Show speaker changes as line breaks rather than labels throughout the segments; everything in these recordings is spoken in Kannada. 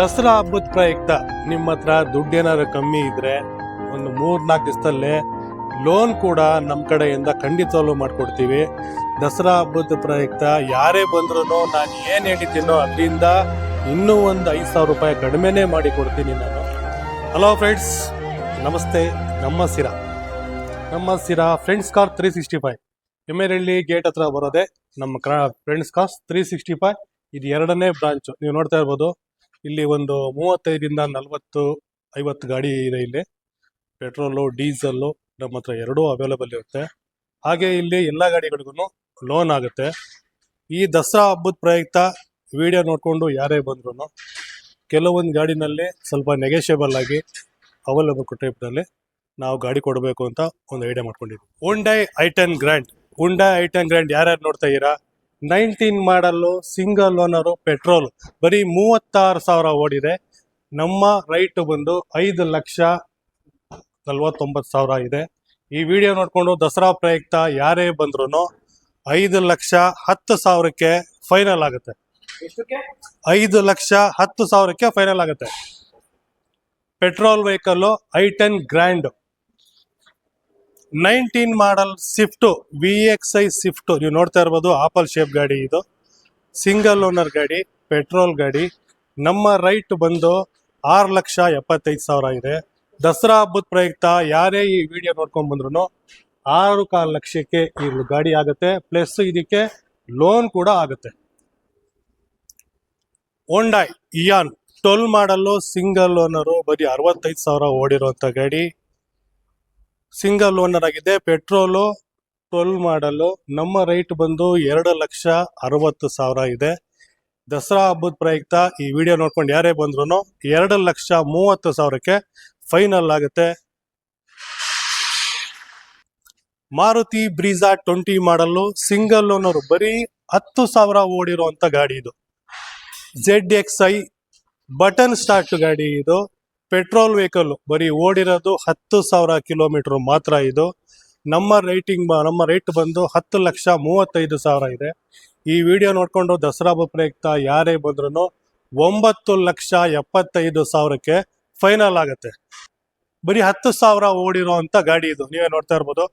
ದಸರಾ ಹಬ್ಬದ ಪ್ರಯುಕ್ತ ನಿಮ್ಮ ಹತ್ರ ದುಡ್ಡು ಏನಾದ್ರು ಕಮ್ಮಿ ಇದ್ರೆ ಒಂದು ಮೂರ್ ನಾಲ್ಕು ದಿವಸದಲ್ಲೇ ಲೋನ್ ಕೂಡ ನಮ್ಮ ಕಡೆಯಿಂದ ಖಂಡಿತವಾಗ್ಲೂ ಮಾಡ್ಕೊಡ್ತೀವಿ. ದಸರಾ ಹಬ್ಬದ ಪ್ರಯುಕ್ತ ಯಾರೇ ಬಂದ್ರೂ ನಾನು ಏನು ಹೇಳಿದ್ದೀನೋ ಅಲ್ಲಿಂದ ಇನ್ನೂ ಒಂದು ಐದು ಸಾವಿರ ರೂಪಾಯಿ ಕಡಿಮೆನೇ ಮಾಡಿ ಕೊಡ್ತೀನಿ ನಾನು. ಹಲೋ ಫ್ರೆಂಡ್ಸ್ ನಮಸ್ತೆ, ನಮ್ಮ ಸಿರಾ. ನಮ್ಮ Sira friends car three sixty five Emmerahalli gate ಹತ್ರ ಬರೋದೆ ನಮ್ಮ friends car three sixty five ಇದು ಎರಡನೇ ಬ್ರಾಂಚು ನೀವು ನೋಡ್ತಾ ಇರ್ಬೋದು. ಇಲ್ಲಿ ಒಂದು ಮೂವತ್ತೈದರಿಂದ ನಲವತ್ತು, ಐವತ್ತು ಗಾಡಿ ಇದೆ ಇಲ್ಲಿ. ಪೆಟ್ರೋಲು ಡೀಸೆಲ್ಲು ನಮ್ಮ ಹತ್ರ ಎರಡೂ ಅವೈಲೇಬಲ್ ಇರುತ್ತೆ. ಹಾಗೆ ಇಲ್ಲಿ ಎಲ್ಲ ಗಾಡಿಗಳಿಗೂ ಲೋನ್ ಆಗುತ್ತೆ. ಈ ದಸರಾ ಹಬ್ಬದ ಪ್ರಯುಕ್ತ ವಿಡಿಯೋ ನೋಡಿಕೊಂಡು ಯಾರೇ ಬಂದ್ರು ಕೆಲವೊಂದು ಗಾಡಿನಲ್ಲಿ ಸ್ವಲ್ಪ ನೆಗೆಷಿಯಬಲ್ ಆಗಿ ಅವೈಲೇಬಲ್ ಟೈಪ್ನಲ್ಲಿ ನಾವು ಗಾಡಿ ಕೊಡಬೇಕು ಅಂತ ಒಂದು ಐಡಿಯಾ ಮಾಡ್ಕೊಂಡಿದ್ವಿ Hyundai ten grand Hyundai ten grand ಯಾರ್ಯಾರು ನೋಡ್ತಾ ಇದ್ದೀರಾ? Nineteen model single owner petrol ಬರೀ ಮೂವತ್ತಾರು ಸಾವಿರ ಓಡಿದೆ. ನಮ್ಮ ರೈಟ್ ಬಂದು ಐದು ಲಕ್ಷ ನಲ್ವತ್ತೊಂಬತ್ತು ಸಾವಿರ ಇದೆ. ಈ ವಿಡಿಯೋ ನೋಡಿಕೊಂಡು ದಸರಾ ಪ್ರಯುಕ್ತ ಯಾರೇ ಬಂದ್ರು ಐದು ಲಕ್ಷ ಹತ್ತು ಸಾವಿರಕ್ಕೆ ಫೈನಲ್ ಆಗುತ್ತೆ. ಐದು ಲಕ್ಷ ಹತ್ತು ಸಾವಿರಕ್ಕೆ ಫೈನಲ್ ಆಗುತ್ತೆ. Petrol vehicle I ten grand nineteen model Swift V X I Swift ನೀವು ನೋಡ್ತಾ ಇರ್ಬೋದು ಆಪಲ್ ಶೇಪ್ ಗಾಡಿ ಇದು. ಸಿಂಗಲ್ ಓನರ್ ಗಾಡಿ ಪೆಟ್ರೋಲ್ ಗಾಡಿ. ನಮ್ಮ ರೈಟ್ ಬಂದು ಆರು ಲಕ್ಷ ಎಪ್ಪತ್ತೈದು ಸಾವಿರ ಇದೆ. ದಸರಾ ಹಬ್ಬದ ಪ್ರಯುಕ್ತ ಯಾರೇ ಈ ವಿಡಿಯೋ ನೋಡ್ಕೊಂಡ್ ಬಂದ್ರು ಆರು ಕಾಲು ಲಕ್ಷಕ್ಕೆ ಈ ಗಾಡಿ ಆಗುತ್ತೆ. ಪ್ಲಸ್ ಇದಕ್ಕೆ ಲೋನ್ ಕೂಡ ಆಗುತ್ತೆ. Hyundai Eon twelve model single owner ಬರೀ ಅರವತ್ತೈದು ಸಾವಿರ ಓಡಿರುವಂಥ ಗಾಡಿ. ಸಿಂಗಲ್ ಓನರ್ ಆಗಿದೆ. ಪೆಟ್ರೋಲು ಟ್ವೆಲ್ ಮಾಡಲು ನಮ್ಮ ರೈಟ್ ಬಂದು ಎರಡು ಲಕ್ಷ ಅರವತ್ತು ಸಾವಿರ ಇದೆ. ದಸರಾ ಹಬ್ಬದ ಪ್ರಯುಕ್ತ ಈ ವಿಡಿಯೋ ನೋಡ್ಕೊಂಡು ಯಾರೇ ಬಂದ್ರು ಎರಡು ಲಕ್ಷ ಮೂವತ್ತು ಸಾವಿರಕ್ಕೆ ಫೈನಲ್ ಆಗುತ್ತೆ. Maruti Brezza twenty model single owner ಬರೀ ಹತ್ತು ಸಾವಿರ ಓಡಿರುವಂತ ಗಾಡಿ ಇದು. Z X I button start ಗಾಡಿ ಇದು. ಪೆಟ್ರೋಲ್ ವೆಹಿಕಲ್, ಬರೀ ಓಡಿರೋದು ಹತ್ತು ಸಾವಿರ ಕಿಲೋಮೀಟರ್ ಮಾತ್ರ ಇದು. ನಮ್ಮ ರೇಟಿಂಗ್ ನಮ್ಮ ರೇಟ್ ಬಂದು ಹತ್ತು ಲಕ್ಷ ಮೂವತ್ತೈದು ಸಾವಿರ ಇದೆ. ಈ ವಿಡಿಯೋ ನೋಡಿಕೊಂಡು ದಸರಾ ಪ್ರಯುಕ್ತ ಯಾರೇ ಬಂದ್ರೂ ಒಂಬತ್ತು ಲಕ್ಷ ಎಪ್ಪತ್ತೈದು ಸಾವಿರಕ್ಕೆ ಫೈನಲ್ ಆಗುತ್ತೆ. ಬರೀ ಹತ್ತು ಸಾವಿರ ಓಡಿರೋ ಅಂತ ಗಾಡಿ ಇದು. ನೀವೇ ನೋಡ್ತಾ ಇರ್ಬೋದು.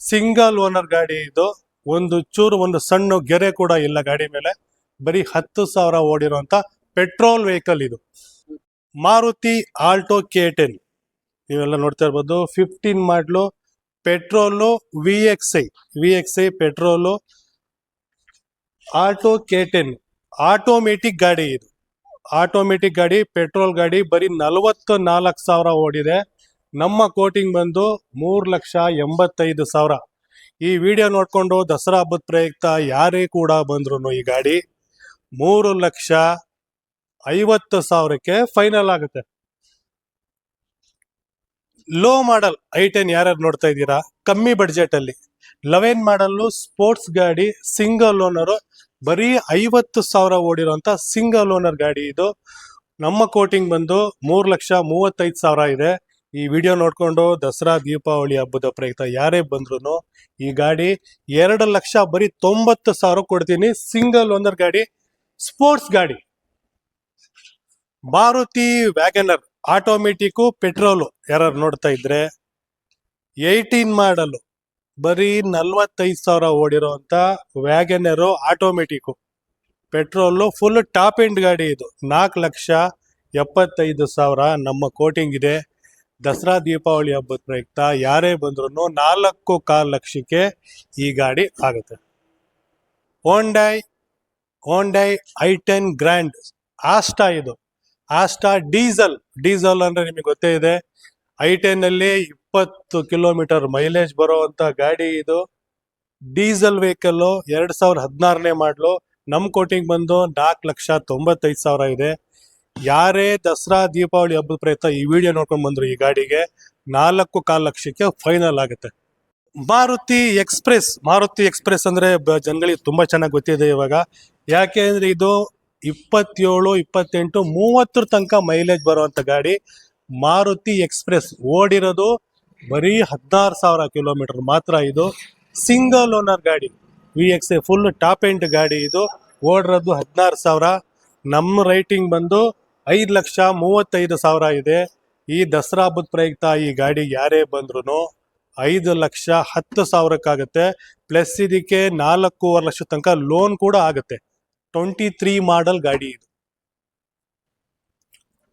ಸಿಂಗಲ್ ಓನರ್ ಗಾಡಿ ಇದು. ಒಂದು ಚೂರು, ಒಂದು ಸಣ್ಣ ಗೆರೆ ಕೂಡ ಇಲ್ಲ ಗಾಡಿ ಮೇಲೆ. ಬರೀ ಹತ್ತು ಸಾವಿರ ಓಡಿರುವಂತ ಪೆಟ್ರೋಲ್ ವೆಹಿಕಲ್ ಇದು. Maruti Alto K ten. ನೀವೆಲ್ಲ ನೋಡ್ತಾ ಇರ್ಬೋದು fifteen model petrol V X I V X I petrol Alto K ten. Automatic ಗಾಡಿ ಇದು. ಆಟೋಮೆಟಿಕ್ ಗಾಡಿ, ಪೆಟ್ರೋಲ್ ಗಾಡಿ, ಬರೀ ನಲವತ್ತು ನಾಲ್ಕು ಸಾವಿರ ಓಡಿದೆ. ನಮ್ಮ ಕೋಟಿಂಗ್ ಬಂದು ಮೂರು ಲಕ್ಷ ಎಂಬತ್ತೈದು ಸಾವಿರ. ಈ ವಿಡಿಯೋ ನೋಡ್ಕೊಂಡು ದಸರಾ ಹಬ್ಬದ ಪ್ರಯುಕ್ತ ಯಾರೇ ಕೂಡ ಬಂದ್ರು ಈ ಗಾಡಿ, ಮೂರು ಲಕ್ಷ ಐವತ್ತು ಸಾವಿರಕ್ಕೆ ಫೈನಲ್ ಆಗುತ್ತೆ. ಲೋ ಮಾಡಲ್ ಐ ಟೆನ್ ಯಾರ್ಯಾರು ನೋಡ್ತಾ ಇದ್ದೀರಾ? ಕಮ್ಮಿ ಬಡ್ಜೆಟ್ ಅಲ್ಲಿ. ಲೆವೆನ್ ಮಾಡಲ್ಲು ಸ್ಪೋರ್ಟ್ಸ್ ಗಾಡಿ ಸಿಂಗಲ್ ಓನರ್ ಬರೀ ಐವತ್ತು ಸಾವಿರ ಓಡಿರುವಂತ ಸಿಂಗಲ್ ಓನರ್ ಗಾಡಿ ಇದು. ನಮ್ಮ ಕೋಟಿಂಗ್ ಬಂದು ಮೂರು ಲಕ್ಷ ಮೂವತ್ತೈದು ಸಾವಿರ ಇದೆ. ಈ ವಿಡಿಯೋ ನೋಡ್ಕೊಂಡು ದಸರಾ, ದೀಪಾವಳಿ ಹಬ್ಬದ ಪ್ರಯುಕ್ತ ಯಾರೇ ಬಂದ್ರು ಈ ಗಾಡಿ ಎರಡು ಲಕ್ಷ ಬರೀ ತೊಂಬತ್ತು ಸಾವಿರ ಕೊಡ್ತೀನಿ. ಸಿಂಗಲ್ ಓನರ್ ಗಾಡಿ ಸ್ಪೋರ್ಟ್ಸ್ ಗಾಡಿ. ಮಾರುತಿ ವ್ಯಾಗನರ್ ಆಟೋಮೆಟಿಕ್ ಪೆಟ್ರೋಲು ಯಾರು ನೋಡ್ತಾ ಇದ್ರೆ ಏಯ್ಟೀನ್ ಮಾಡಲು ಬರೀ ನಲ್ವತ್ತೈದು ಸಾವಿರ ಓಡಿರೋಂಥ Wagon R automatic petrol full top end ಗಾಡಿ ಇದು. ನಾಲ್ಕು ಲಕ್ಷ ಎಪ್ಪತ್ತೈದು ಸಾವಿರ ನಮ್ಮ ಕೋಟಿಂಗ್ ಇದೆ. ದಸರಾ, ದೀಪಾವಳಿ ಹಬ್ಬದ ಪ್ರಯುಕ್ತ ಯಾರೇ ಬಂದ್ರು ನಾಲ್ಕು ಕಾಲು ಲಕ್ಷಕ್ಕೆ ಈ ಗಾಡಿ ಆಗುತ್ತೆ. Hyundai Hyundai I ten grand Asta ಇದು. ಆಸ್ಟಾ ಡೀಸೆಲ್ ಡೀಸೆಲ್ ಅಂದ್ರೆ ನಿಮಗೆ ಗೊತ್ತೇ ಇದೆ. ಐ ಟೆನ್ ಇಪ್ಪತ್ತು ಕಿಲೋಮೀಟರ್ ಮೈಲೇಜ್ ಬರುವಂತ ಗಾಡಿ ಇದು. ಡೀಸೆಲ್ ವೆಹಿಕಲ್ ಎರಡ್ ಸಾವಿರದ ಹದಿನಾರನೇ ಮಾಡ್ಲು. ನಮ್ ಕೋಟಿಂಗ್ ಬಂದು ನಾಲ್ಕು ಲಕ್ಷ ತೊಂಬತ್ತೈದು ಸಾವಿರ ಇದೆ. ಯಾರೇ ದಸರಾ, ದೀಪಾವಳಿ ಹಬ್ಬದ ಪ್ರಯುಕ್ತ ಈ ವಿಡಿಯೋ ನೋಡ್ಕೊಂಡು ಬಂದ್ರು ಈ ಗಾಡಿಗೆ, ನಾಲ್ಕು ಕಾಲು ಲಕ್ಷಕ್ಕೆ ಫೈನಲ್ ಆಗುತ್ತೆ. ಮಾರುತಿ ಎಕ್ಸ್ಪ್ರೆಸ್ ಮಾರುತಿ ಎಕ್ಸ್ಪ್ರೆಸ್ ಅಂದ್ರೆ ಜನಗಳಿಗೆ ತುಂಬಾ ಚೆನ್ನಾಗಿ ಗೊತ್ತಿದೆ ಇವಾಗ. ಯಾಕೆ ಅಂದ್ರೆ ಇದು ಇಪ್ಪತ್ತೇಳು, ಇಪ್ಪತ್ತೆಂಟು, ಮೂವತ್ತರ ತನಕ ಮೈಲೇಜ್ ಬರುವಂತ ಗಾಡಿ ಮಾರುತಿ ಎಕ್ಸ್ಪ್ರೆಸ್. ಓಡಿರೋದು ಬರೀ ಹದಿನಾರು ಸಾವಿರ ಕಿಲೋಮೀಟರ್ ಮಾತ್ರ ಇದು. ಸಿಂಗಲ್ ಓನರ್ ಗಾಡಿ. V X A full top end ಗಾಡಿ ಇದು. ಓಡಿರೋದು ಹದಿನಾರು ಸಾವಿರ. ನಮ್ಮ ರೈಟಿಂಗ್ ಬಂದು ಐದು ಲಕ್ಷ ಮೂವತ್ತೈದು ಸಾವಿರ ಇದೆ. ಈ ದಸರಾ ಹಬ್ಬದ ಪ್ರಯುಕ್ತ ಈ ಗಾಡಿ ಯಾರೇ ಬಂದ್ರು ಐದು ಲಕ್ಷ ಹತ್ತು ಸಾವಿರಕ್ಕಾಗುತ್ತೆ. ಪ್ಲಸ್ ಇದಕ್ಕೆ ನಾಲ್ಕೂವರೆ ಲಕ್ಷ ತನಕ ಲೋನ್ ಕೂಡ ಆಗುತ್ತೆ. ಟ್ವೆಂಟಿ ತ್ರೀ ಮಾಡಲ್ ಗಾಡಿ ಇದು.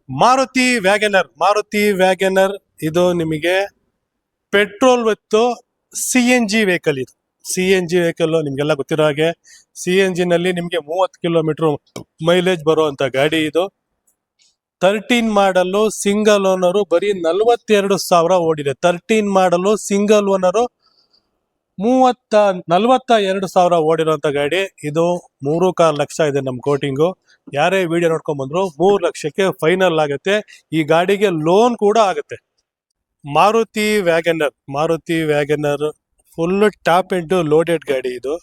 ಮಾರುತಿ ವ್ಯಾಗನರ್ ಮಾರುತಿ ವ್ಯಾಗನರ್ ಇದು ನಿಮಗೆ ಪೆಟ್ರೋಲ್ ಮತ್ತು ಸಿ ಎನ್ ಜಿ ವೆಹಿಕಲ್ ಇದು. ಸಿ ಎನ್ ಜಿ ವೆಹಿಕಲ್ ನಿಮ್ಗೆಲ್ಲ ಗೊತ್ತಿರೋ ಹಾಗೆ ಸಿ ಎನ್ ಜಿ ನಲ್ಲಿ ನಿಮಗೆ ಮೂವತ್ತು ಕಿಲೋಮೀಟರ್ ಮೈಲೇಜ್ ಬರುವಂತ ಗಾಡಿ ಇದು. ತರ್ಟೀನ್ ಮಾಡಲು ಸಿಂಗಲ್ ಓನರು ಬರೀ ನಲವತ್ತೆರಡು ಸಾವಿರ ಓಡಿದೆ. ತರ್ಟೀನ್ ಮಾಡಲು ಸಿಂಗಲ್ ಓನರು ಮೂವತ್ತ, ನಲವತ್ತ ಎರಡು ಸಾವಿರ ಓಡಿರುವಂತ ಗಾಡಿ. ಇದು ಮೂರು ಕಾಲು ಲಕ್ಷ ಇದೆ ನಮ್ಮ ಕೋಟಿಂಗು. ಯಾರೇ ವಿಡಿಯೋ ನೋಡ್ಕೊಂಡ್ ಬಂದ್ರು ಮೂರು ಲಕ್ಷಕ್ಕೆ ಫೈನಲ್ ಆಗುತ್ತೆ. ಈ ಗಾಡಿಗೆ ಲೋನ್ ಕೂಡ ಆಗುತ್ತೆ. Maruti Wagon R Maruti Wagon R full top end loaded ಗಾಡಿ ಇದು.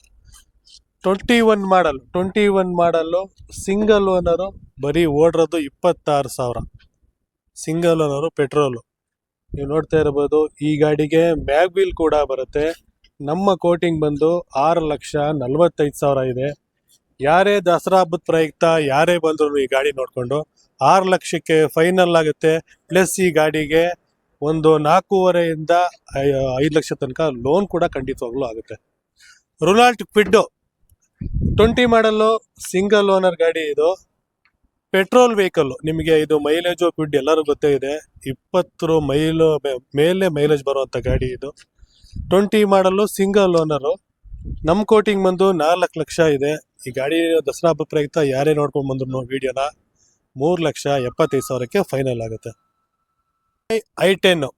Twenty one model twenty one model single owner ಬರೀ ಓಡಿರೋದು ಇಪ್ಪತ್ತಾರು ಸಾವಿರ. ಸಿಂಗಲ್ ಓನರು ಪೆಟ್ರೋಲು ನೀವು ನೋಡ್ತಾ ಇರ್ಬೋದು, ಈ ಗಾಡಿಗೆ ಮ್ಯಾಗ್ ವೀಲ್ ಕೂಡ ಬರುತ್ತೆ. ನಮ್ಮ ಕೋಟಿಂಗ್ ಬಂದು ಆರು ಲಕ್ಷ ನಲ್ವತ್ತೈದು ಸಾವಿರ ಇದೆ. ಯಾರೇ ದಸರಾ ಹಬ್ಬದ ಪ್ರಯುಕ್ತ ಯಾರೇ ಬಂದ್ರು ಈ ಗಾಡಿ ನೋಡಿಕೊಂಡು ಆರು ಲಕ್ಷಕ್ಕೆ ಫೈನಲ್ ಆಗುತ್ತೆ. ಪ್ಲಸ್ ಈ ಗಾಡಿಗೆ ಒಂದು ನಾಲ್ಕೂವರೆಯಿಂದ ಐದು ಲಕ್ಷ ತನಕ ಲೋನ್ ಕೂಡ ಖಂಡಿತವಾಗ್ಲೂ ಆಗುತ್ತೆ. Renault Kwid twenty model single owner ಗಾಡಿ ಇದು. ಪೆಟ್ರೋಲ್ ವೆಹಿಕಲ್ ನಿಮಗೆ ಇದು ಮೈಲೇಜು ಕ್ವಿಡ್ ಎಲ್ಲರೂ ಗೊತ್ತೇ ಇದೆ. ಇಪ್ಪತ್ತು ಮೈಲು ಮೇಲೆ ಮೈಲೇಜ್ ಬರುವಂಥ ಗಾಡಿ ಇದು. ಟ್ವೆಂಟಿ ಮಾಡಲ್ಲು ಸಿಂಗಲ್ ಓನರು ನಮ್ಮ ಕೋಟಿಂಗ್ ಬಂದು ನಾಲ್ಕು ಲಕ್ಷ ಇದೆ. ಈ ಗಾಡಿ ದಸರಾ ಹಬ್ಬ ಪ್ರಯುಕ್ತ ಯಾರೇ ನೋಡ್ಕೊಂಡು ಬಂದ್ರು ವಿಡಿಯೋನ ಮೂರು ಲಕ್ಷ ಎಪ್ಪತ್ತೈದು ಸಾವಿರಕ್ಕೆ ಫೈನಲ್ ಆಗುತ್ತೆ. ಐ ಟೆನ್ನು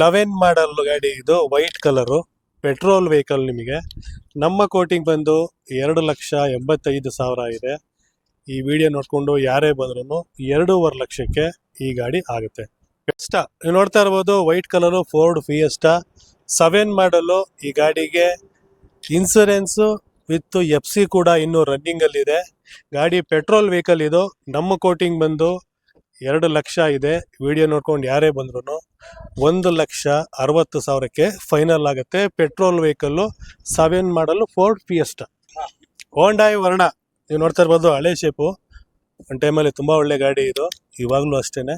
ಲೆವೆನ್ ಮಾಡಲ್ ಗಾಡಿ ಇದು ವೈಟ್ ಕಲರು ಪೆಟ್ರೋಲ್ ವೆಹಿಕಲ್ ನಿಮಗೆ. ನಮ್ಮ ಕೋಟಿಂಗ್ ಬಂದು ಎರಡು ಲಕ್ಷ ಎಂಬತ್ತೈದು ಸಾವಿರ ಇದೆ. ಈ ವಿಡಿಯೋ ನೋಡಿಕೊಂಡು ಯಾರೇ ಬಂದ್ರೂ ಎರಡೂವರೆ ಲಕ್ಷಕ್ಕೆ ಈ ಗಾಡಿ ಆಗುತ್ತೆ. ಫಿಯೆಸ್ಟಾ ನೀವು ನೋಡ್ತಾ ಇರ್ಬೋದು white colour Ford Fiesta seven model ಈ ಗಾಡಿಗೆ ಇನ್ಸೂರೆನ್ಸು ವಿತ್ ಎಫ್ ಸಿ ಕೂಡ ಇನ್ನೂ ರನ್ನಿಂಗ್ ಅಲ್ಲಿ ಇದೆ ಗಾಡಿ ಪೆಟ್ರೋಲ್ ವೆಹಿಕಲ್ ಇದು. ನಮ್ಮ ಕೋಟಿಂಗ್ ಬಂದು ಎರಡು ಲಕ್ಷ ಇದೆ. ವಿಡಿಯೋ ನೋಡ್ಕೊಂಡು ಯಾರೇ ಬಂದ್ರು ಒಂದು ಲಕ್ಷ ಅರವತ್ತು ಸಾವಿರಕ್ಕೆ ಫೈನಲ್ ಆಗುತ್ತೆ. Petrol vehicle seven model Ford Fiesta. Hyundai Verna. ನೀವು ನೋಡ್ತಾ ಇರ್ಬೋದು, ಹಳೆ ಶೇಪು ಒಂದು ಟೈಮಲ್ಲಿ ತುಂಬ ಒಳ್ಳೆ ಗಾಡಿ ಇದು. ಇವಾಗಲೂ ಅಷ್ಟೇನೆ.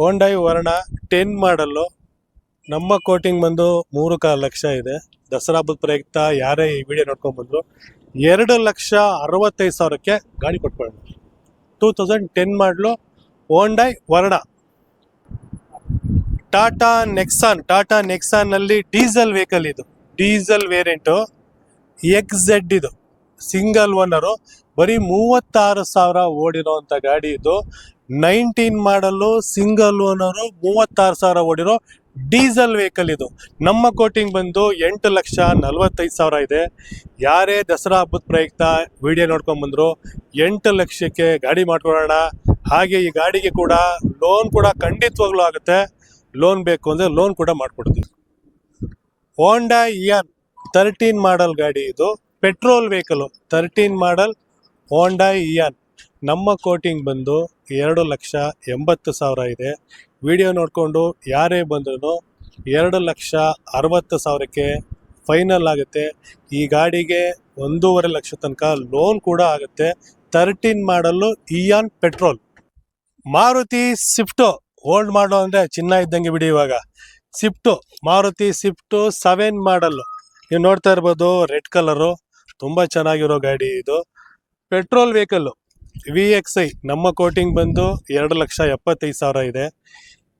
ಹೋಂಡಾಯ್ ವರ್ಣ ಟೆನ್ ಮಾಡಲ್ಲು ನಮ್ಮ ಕೋಟಿಂಗ್ ಬಂದು ಮೂರು ಕಾಲು ಲಕ್ಷ ಇದೆ. ದಸರಾ ಹಬ್ಬದ ಪ್ರಯುಕ್ತ ಯಾರೇ ಈ ವಿಡಿಯೋ ನೋಡ್ಕೊಂಡ್ ಬಂದ್ರು ಎರಡು ಲಕ್ಷ ಅರವತ್ತೈದು ಸಾವಿರಕ್ಕೆ ಗಾಡಿ ಕೊಟ್ಕೊಳ್ಳೋಣ two thousand ten model Hyundai Verna Tata Nexon Tata ನೆಕ್ಸಾನ್ನಲ್ಲಿ diesel vehicle ಇದು. ಡೀಸೆಲ್ ವೇರಿಯಂಟು ಎಕ್ಸ್ ಝೆಡ್ ಇದು. Single owner. ಬರೀ ಮೂವತ್ತಾರು ಸಾವಿರ ಓಡಿರೋವಂಥ ಗಾಡಿ ಇದು. ನೈನ್ಟೀನ್ ಮಾಡಲು ಸಿಂಗಲ್ ಓನರು ಮೂವತ್ತಾರು ಸಾವಿರ ಓಡಿರೋ ಡೀಸೆಲ್ ವೆಹಿಕಲ್ ಇದು. ನಮ್ಮ ಕೋಟಿಂಗ್ ಬಂದು ಎಂಟು ಲಕ್ಷ ನಲವತ್ತೈದು ಸಾವಿರ ಇದೆ. ಯಾರೇ ದಸರಾ ಹಬ್ಬದ ಪ್ರಯುಕ್ತ ವಿಡಿಯೋ ನೋಡ್ಕೊಂಡ್ ಬಂದ್ರು, ಎಂಟು ಲಕ್ಷಕ್ಕೆ ಗಾಡಿ ಮಾಡ್ಕೊಳ್ಳೋಣ. ಹಾಗೆ ಈ ಗಾಡಿಗೆ ಕೂಡ ಲೋನ್ ಕೂಡ ಖಂಡಿತವಾಗ್ಲೂ ಆಗುತ್ತೆ. ಲೋನ್ ಬೇಕು ಅಂದರೆ ಲೋನ್ ಕೂಡ ಮಾಡ್ಕೊಡ್ತೀವಿ. ಹೋಂಡಾ ಇಯಾನ್ ತರ್ಟೀನ್ ಮಾಡಲ್ ಗಾಡಿ ಇದು. Petrol vehicle thirteen model Honda Eon ನಮ್ಮ ಕೋಟಿಂಗ್ ಬಂದು ಎರಡು ಲಕ್ಷ ಎಂಬತ್ತು ಸಾವಿರ ಇದೆ. ವಿಡಿಯೋ ನೋಡಿಕೊಂಡು ಯಾರೇ ಬಂದ್ರೂ ಎರಡು ಲಕ್ಷ ಅರವತ್ತು ಸಾವಿರಕ್ಕೆ ಫೈನಲ್ ಆಗುತ್ತೆ. ಈ ಗಾಡಿಗೆ ಒಂದೂವರೆ ಲಕ್ಷ ತನಕ ಲೋನ್ ಕೂಡ ಆಗುತ್ತೆ. Thirteen model Eon petrol. Maruti Swift old model ಅಂದ್ರೆ ಚಿನ್ನ ಇದ್ದಂಗೆ ಬಿಡಿ ಇವಾಗ. Swift, Maruti Swift seven model. ನೀವು ನೋಡ್ತಾ ಇರ್ಬೋದು ರೆಡ್ ಕಲರು. ತುಂಬಾ ಚೆನ್ನಾಗಿರೋ ಗಾಡಿ ಇದು. Petrol vehicle V X I ನಮ್ಮ ಕೋಟಿಂಗ್ ಬಂದು ಎರಡು ಲಕ್ಷ ಎಪ್ಪತ್ತೈದು ಸಾವಿರ ಇದೆ.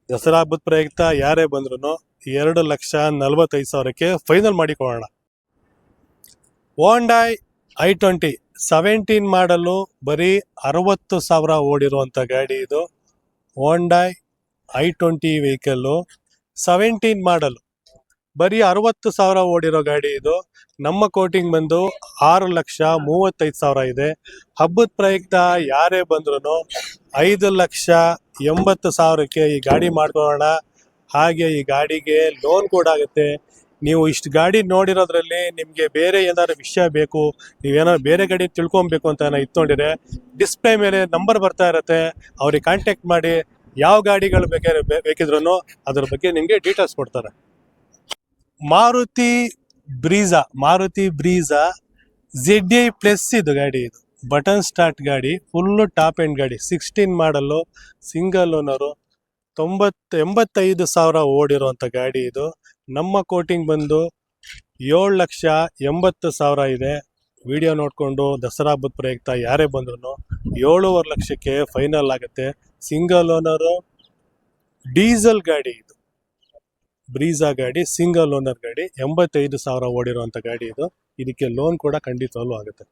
ದಸರಾ ಹಬ್ಬದ ಪ್ರಯುಕ್ತ ಯಾರೇ ಬಂದ್ರೂ ಎರಡು ಲಕ್ಷ ನಲ್ವತ್ತೈದು ಸಾವಿರಕ್ಕೆ ಫೈನಲ್ ಮಾಡಿಕೊಳ್ಳೋಣ. ಓಂಡಾಯ್ ಐ ಟ್ವೆಂಟಿ ಸೆವೆಂಟೀನ್ ಮಾಡಲು ಬರೀ ಅರವತ್ತು ಸಾವಿರ ಓಡಿರುವಂಥ ಗಾಡಿ ಇದು. Hyundai i twenty vehicle seventeen model ಬರೀ ಅರವತ್ತು ಸಾವಿರ ಓಡಿರೋ ಗಾಡಿ ಇದು. ನಮ್ಮ ಕೋಟಿಂಗ್ ಬಂದು ಆರು ಲಕ್ಷ ಮೂವತ್ತೈದು ಸಾವಿರ ಇದೆ. ಹಬ್ಬದ ಪ್ರಯುಕ್ತ ಯಾರೇ ಬಂದ್ರು ಐದು ಲಕ್ಷ ಎಂಬತ್ತು ಸಾವಿರಕ್ಕೆ ಈ ಗಾಡಿ ಮಾಡ್ಕೊಳ್ಳೋಣ. ಹಾಗೆ ಈ ಗಾಡಿಗೆ ಲೋನ್ ಕೂಡ ಆಗುತ್ತೆ. ನೀವು ಇಷ್ಟು ಗಾಡಿ ನೋಡಿರೋದ್ರಲ್ಲಿ ನಿಮಗೆ ಬೇರೆ ಏನಾದ್ರು ವಿಷಯ ಬೇಕು ನೀವೇನಾದ್ರು ಬೇರೆ ಗಾಡಿ ತಿಳ್ಕೊಬೇಕು ಅಂತ ನಾನು ಇತ್ಕೊಂಡಿದ್ರೆ ಡಿಸ್ಪ್ಲೇ ಮೇಲೆ ನಂಬರ್ ಬರ್ತಾ ಇರತ್ತೆ. ಅವ್ರಿಗೆ ಕಾಂಟ್ಯಾಕ್ಟ್ ಮಾಡಿ ಯಾವ ಗಾಡಿಗಳು ಬೇಕಾದ್ರೆ ಬೇಕಿದ್ರು ಅದ್ರ ಬಗ್ಗೆ ನಿಮಗೆ ಡೀಟೇಲ್ಸ್ ಕೊಡ್ತಾರೆ. Maruti Brezza Maruti Brezza Z I plus ಇದು ಗಾಡಿ ಇದು. ಬಟನ್ ಸ್ಟಾರ್ಟ್ ಗಾಡಿ ಫುಲ್ಲು ಟಾಪ್ ಎಂಡ್ ಗಾಡಿ. ಸಿಕ್ಸ್ಟೀನ್ ಮಾಡಲು ಸಿಂಗಲ್ ಓನರು ತೊಂಬತ್ತು, ಎಂಬತ್ತೈದು ಸಾವಿರ ಓಡಿರುವಂಥ ಗಾಡಿ ಇದು. ನಮ್ಮ ಕೋಟಿಂಗ್ ಬಂದು ಏಳು ಲಕ್ಷ ಎಂಬತ್ತು ಸಾವಿರ ಇದೆ. ವಿಡಿಯೋ ನೋಡಿಕೊಂಡು ದಸರಾ ಹಬ್ಬದ ಪ್ರಯುಕ್ತ ಯಾರೇ ಬಂದ್ರು ಏಳೂವರೆ ಲಕ್ಷಕ್ಕೆ ಫೈನಲ್ ಆಗುತ್ತೆ. ಸಿಂಗಲ್ ಓನರು ಡೀಸೆಲ್ ಗಾಡಿ ಇದು. ಬ್ರೀಜಾ ಗಾಡಿ, ಸಿಂಗಲ್ ಓನರ್ ಗಾಡಿ, ಎಂಬತ್ತೈದು ಸಾವಿರ ಓಡಿರುವಂಥ ಗಾಡಿ ಇದು. ಇದಕ್ಕೆ ಲೋನ್ ಕೂಡ ಖಂಡಿತವಾಗ್ಲೂ ಆಗುತ್ತೆ.